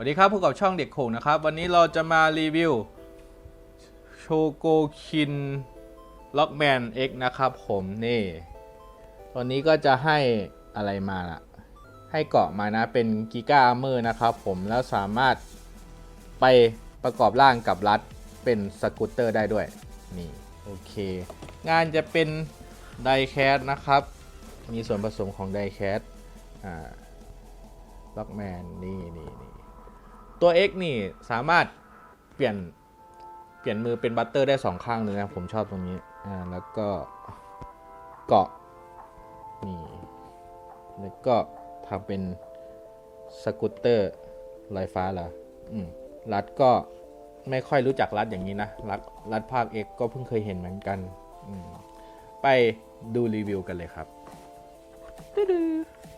สวัสดีครับพบกับช่องเด็กโขงนะครับ วันนี้เราจะมารีวิวโชโกคินล็อกแมน X นะครับผมนี่ตัวนี้ก็จะให้อะไรมาล่ะ ให้เกาะมานะเป็นกิก้าอาร์เมอร์นะครับผมแล้วสามารถไปประกอบร่างกับรัดเป็นสกูตเตอร์ได้ด้วย นี่โอเค งานจะเป็นไดแคสนะครับ มีส่วนผสมของไดแคสอ่าล็อกแมนนี่นี่นี่ ตัว X นี่สามารถเปลี่ยนเปลี่ยนมือเป็นบัตเตอร์ได้สองข้างเลยนะผมชอบตรงนี้อ่าแล้วก็เกาะนี่แล้วก็ทำเป็นสกูตเตอร์ลอยฟ้าเหรออืมรัดก็ไม่ค่อยรู้จักรัดอย่างนี้นะรัดรัดภาค X ก็เพิ่งเคยเห็นเหมือนกันอืมไปดูรีวิวกันเลยครับตึ๊ดๆ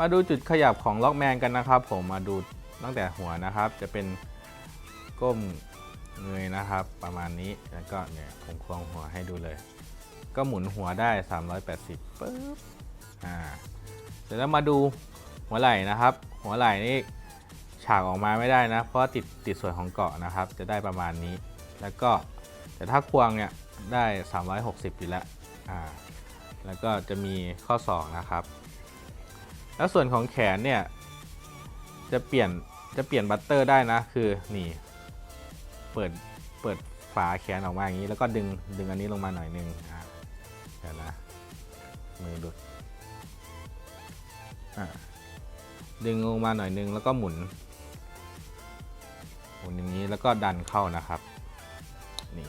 มาดูจุดขยับของล็อกแมนกันนะครับ ผมมาดูตั้งแต่หัวนะครับ จะเป็นก้มเงยนะครับ ประมาณนี้แล้วก็เนี่ยผมควงหัวให้ดูเลย ก็หมุนหัวได้ 380ปึ๊บอ่าเสร็จแล้วมาดูหัวไหล่นะครับ หัวไหล่นี่ฉากออกมาไม่ได้นะ เพราะติดติดส่วนของเกาะนะครับ จะได้ประมาณนี้ แล้วก็แต่ถ้าควงเนี่ยได้ 360อยู่แล้วอ่าแล้วก็จะมีข้อศอกนะครับ แล้วส่วนของแขนเนี่ย จะเปลี่ยนจะเปลี่ยนบัตเตอร์ได้นะ คือนี่ เปิดเปิดฝาแขนออกมาอย่างนี้ แล้วก็ดึงดึงอันนี้ลงมาหน่อยนึงอะเดี๋ยวนะมือดุดอะดึงลงมาหน่อยนึงแล้วก็หมุนหมุนอย่างนี้แล้วก็ดันเข้านะครับนี่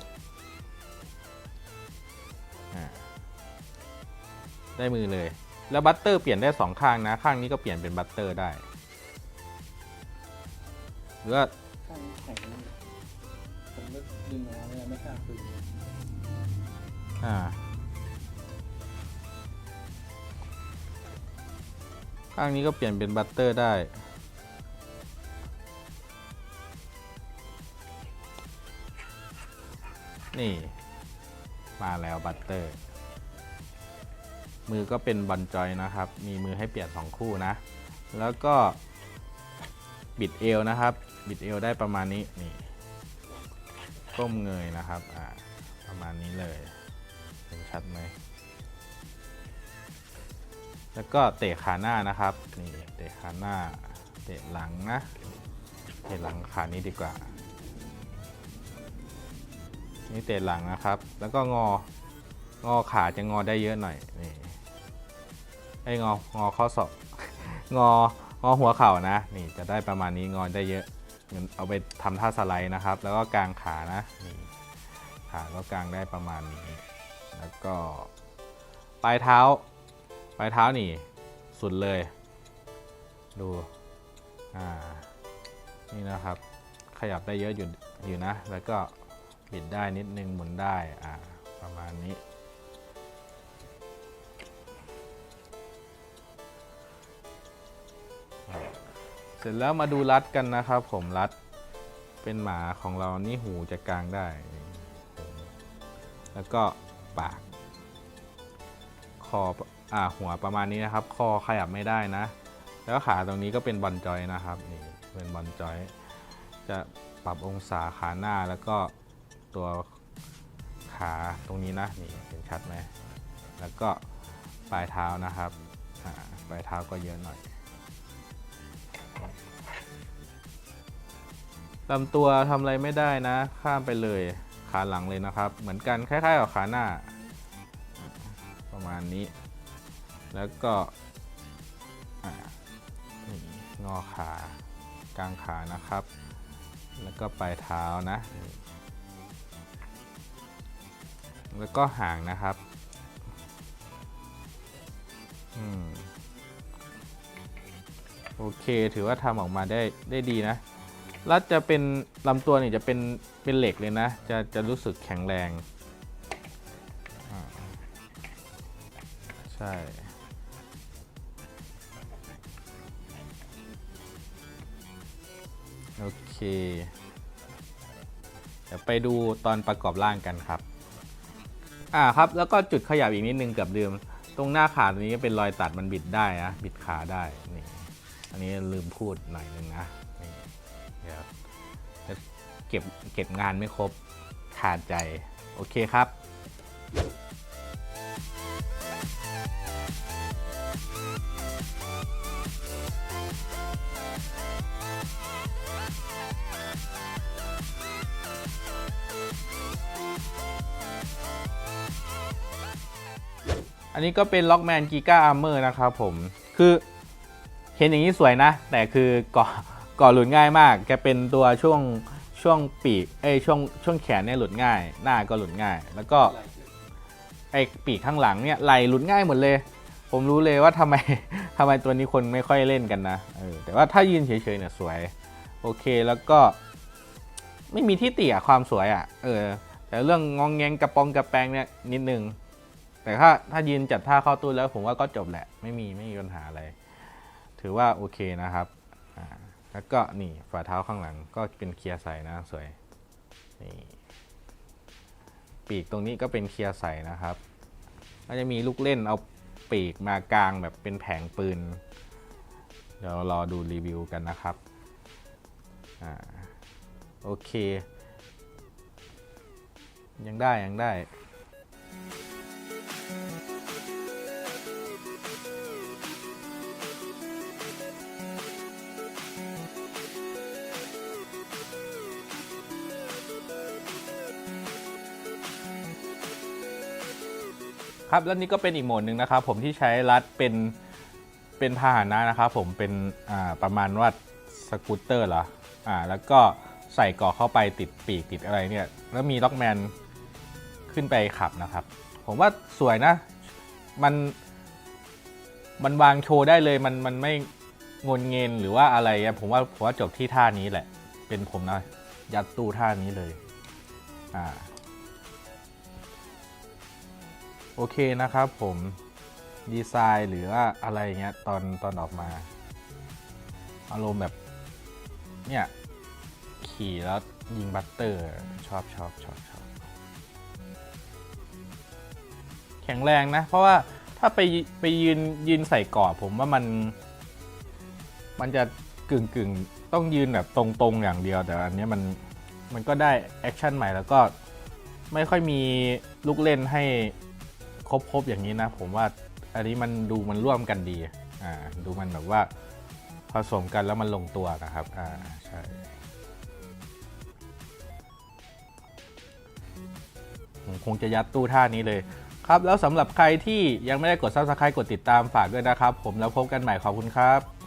ได้มือเลย แล้วบัตเตอร์เปลี่ยนได้สองข้างนะ ข้างนี้ก็เปลี่ยนเป็นบัตเตอร์ได้ หรือว่าข้างแข็งผมก็ดึงออกมาไม่ได้ไม่กล้าคืนอ่าข้างนี้ก็เปลี่ยนเป็นบัตเตอร์ได้นี่ มาแล้วบัตเตอร์ มือก็เป็นบอลจอยนะครับ มีมือให้เปลี่ยน 2 คู่นะ แล้วก็บิดเอวนะครับ บิดเอวได้ประมาณนี้นี่ก้มเงยนะครับอ่าประมาณนี้เลยเห็นชัดไหมแล้วก็เตะขาหน้านะครับนี่เตะขาหน้าเตะหลังนะเตะหลังขานี้ดีกว่านี่เตะหลังนะครับ แล้วก็งองอขาจะงอได้เยอะหน่อยนี่ ไอ้งองอข้อศอกงองอหัวเข่านะ นี่จะได้ประมาณนี้งอได้เยอะเอาไปทำท่าสไลด์นะครับ แล้วก็กางขานะนี่ขาก็กางได้ประมาณนี้ แล้วก็ปลายเท้าปลายเท้านี่สุดเลย ดูอ่านี่นะครับ ขยับได้เยอะอยู่อยู่นะ แล้วก็บิดได้นิดนึงหมุนได้อ่าประมาณนี้ เสร็จแล้วมาดูรัดกันนะครับผมรัดเป็นหมาของเรานี่หูจะกลางได้ แล้วก็ปาก คออ่าหัวประมาณนี้นะครับ คอขยับไม่ได้นะ แล้วขาตรงนี้ก็เป็นบอลจอยนะครับนี่เป็นบอลจอย จะปรับองศาขาหน้าแล้วก็ตัวขาตรงนี้นะนี่เห็นชัดไหมแล้วก็ปลายเท้านะครับปลายเท้าก็เยอะหน่อย ลำตัวทำอะไรไม่ได้นะ ข้ามไปเลยขาหลังเลยนะครับ เหมือนกันคล้ายๆกับขาหน้า ประมาณนี้ แล้วก็นี่งอขากลางขานะครับ แล้วก็ปลายเท้านะ แล้วก็หางนะครับอโอเค ถือว่าทำออกมาได้ได้ดีนะ แล้วจะเป็นลำตัวนี่จะเป็นเป็นเหล็กเลยนะ จะจะรู้สึกแข็งแรงใช่โอเค เดี๋ยวไปดูตอนประกอบร่างกันครับ อ่าครับ แล้วก็จุดขยับอีกนิดนึงกับเดิม ตรงหน้าขาตรงนี้เป็นรอยตัดมันบิดได้นะ บิดขาได้ นี่ อันนี้ลืมพูดหน่อยนึงนะ ดี๋ยวจะเก็บเก็บงานไม่ครบขาดใจ โอเคครับอันนี้ก็เป็นล็อกแมนกีกาอาร์เมอร์นะครับผม คือเห็นอย่างนี้สวยนะ แต่คือก่อ ก่อหลุดง่ายมากแกเป็นตัวช่วงช่วงปีกเอ้ยช่วงช่วงแขนเนี่ยหลุดง่าย หน้าก็หลุดง่าย แล้วก็ไอ้ปีกข้างหลังเนี่ยไหลหลุดง่ายหมดเลย ผมรู้เลยว่าทำไมทำไมตัวนี้คนไม่ค่อยเล่นกันนะเออแต่ว่าถ้ายืนเฉยๆเนี่ยสวย โอเคแล้วก็ ไม่มีที่ติอะความสวยอะเออ แต่เรื่องงองแงงกระปองกระแปงเนี่ยนิดนึงแต่ถ้าถ้ายืนจัดท่าเข้าตู้แล้วผมว่าก็จบแหละ ไม่มีไม่มีปัญหาอะไร ถือว่าโอเคนะครับอ่า แล้วก็นี่ฝ่าเท้าข้างหลังก็เป็นเคลียร์ใสนะสวยนี่ปีกตรงนี้ก็เป็นเคลียร์ใสนะครับ ก็จะมีลูกเล่นเอาปีกมากลางแบบเป็นแผงปืน เดี๋ยวรอดูรีวิวกันนะครับอ่าโอเค ยังได้ยังได้ ครับแล้วนี่ก็เป็นอีกโหมดหนึ่งนะครับ ผมที่ใช้รัดเป็นเป็นพาหนะนะครับผมเป็นอ่าประมาณว่าสกูตเตอร์เหรออ่าแล้วก็ใส่กาะเข้าไปติดปีกติดอะไรเนี่ยแล้วมีล็อกแมนขึ้นไปขับนะครับ ผมว่าสวยนะ มันมันวางโชว์ได้เลยมันมันไม่งนเงินหรือว่าอะไรอะผมว่าผมว่าจบที่ท่านี้แหละ เป็นผมนะ ยัดตู้ท่านี้เลย อ่า โอเคนะครับผมดีไซน์หรือว่าอะไรเงี้ยตอนตอนออกมา อารมณ์แบบ เนี่ย ขี่แล้วยิงบัตเตอร์ ชอบชอบชอบชอบแข็งแรงนะ เพราะว่าถ้าไปไปยืนยืนใส่กรอบผมว่ามัน มันจะกึ่งกึ่งต้องยืนแบบตรงๆอย่างเดียวแต่อันเนี้ยมันมันก็ได้แอคชั่นใหม่แล้วก็ไม่ค่อยมีลูกเล่นให้ ครบๆอย่างนี้นะ ผมว่าอันนี้มันดูมันร่วมกันดีอ่าดูมันแบบว่าผสมกันแล้วมันลงตัวนะครับอ่าใช่ผมคงจะยัดตู้ท่านี้เลยครับ แล้วสำหรับใครที่ยังไม่ได้กด subscribe กดติดตามฝากด้วยนะครับ ผมแล้วพบกันใหม่ขอบคุณครับ